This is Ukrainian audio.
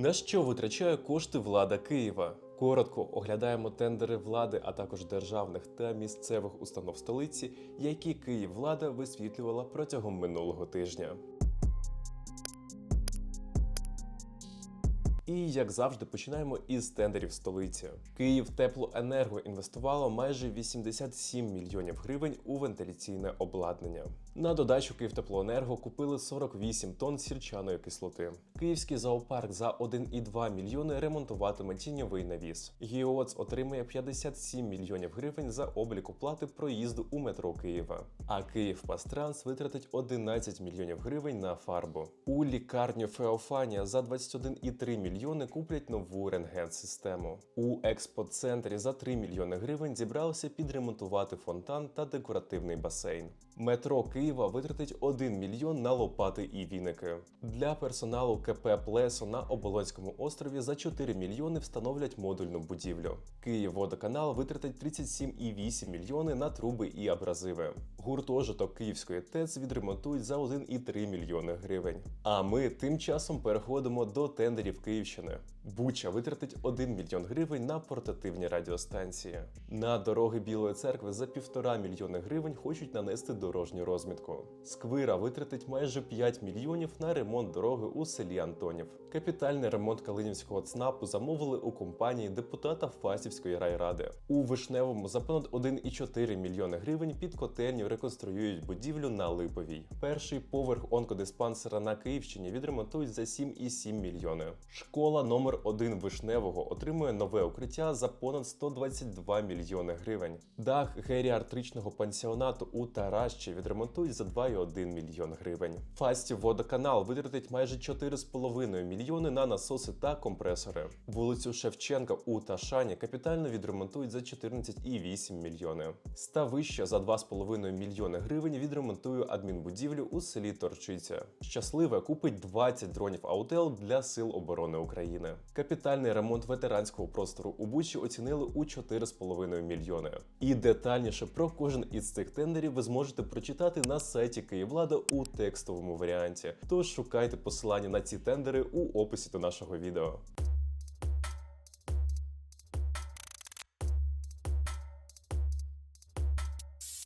На що витрачає кошти влада Києва? Коротко оглядаємо тендери влади, а також державних та місцевих установ столиці, які Київ влада висвітлювала протягом минулого тижня. І як завжди, починаємо із тендерів столиці. Київ теплоенерго інвестувало майже 87 мільйонів гривень у вентиляційне обладнання. На додачу Київтеплоенерго купили 48 тонн сірчаної кислоти. Київський зоопарк за 1,2 мільйони ремонтуватиме тіньовий навіс. Гіоц отримує 57 мільйонів гривень за облік оплати проїзду у метро Києва. А Київ Пастранс витратить 11 мільйонів гривень на фарбу. У лікарню Феофанія за 21,3 мільйони куплять нову рентген-систему. У експоцентрі за 3 мільйони гривень зібралося підремонтувати фонтан та декоративний басейн. Метро Києва витратить 1 мільйон на лопати і віники. Для персоналу КП Плесо на Оболонському острові за 4 мільйони встановлять модульну будівлю. Київводоканал витратить 37,8 мільйони на труби і абразиви. Гуртожиток Київської ТЕЦ відремонтують за 1,3 мільйони гривень. А ми тим часом переходимо до тендерів Київщини. Буча витратить 1 мільйон гривень на портативні радіостанції. На дороги Білої церкви за півтора мільйони гривень хочуть нанести дорожню розмітку. Сквира витратить майже 5 мільйонів на ремонт дороги у селі Антонів. Капітальний ремонт Калинівського ЦНАПу замовили у компанії депутата Фастівської райради. У Вишневому за понад 1,4 мільйони гривень під котельню реконструюють будівлю на Липовій. Перший поверх онкодиспансера на Київщині відремонтують за 7,7 мільйони. Школа номер 1 Вишневого отримує нове укриття за понад 122 мільйони гривень. Дах геріатричного пансіонату у Таращі відремонтують за 2,1 мільйон гривень. Фастів водоканал витратить майже 4,5 мільйони на насоси та компресори. Вулицю Шевченка у Ташані капітально відремонтують за 14,8 мільйони. Ставище за 2,5 мільйони гривень відремонтує адмінбудівлю у селі Торчиця. Щасливе купить 20 дронів Аутел для Сил оборони України. Капітальний ремонт ветеранського простору у Бучі оцінили у 4,5 мільйони. І детальніше про кожен із цих тендерів ви зможете прочитати на сайті Київлада у текстовому варіанті. Тож шукайте посилання на ці тендери у описі до нашого відео.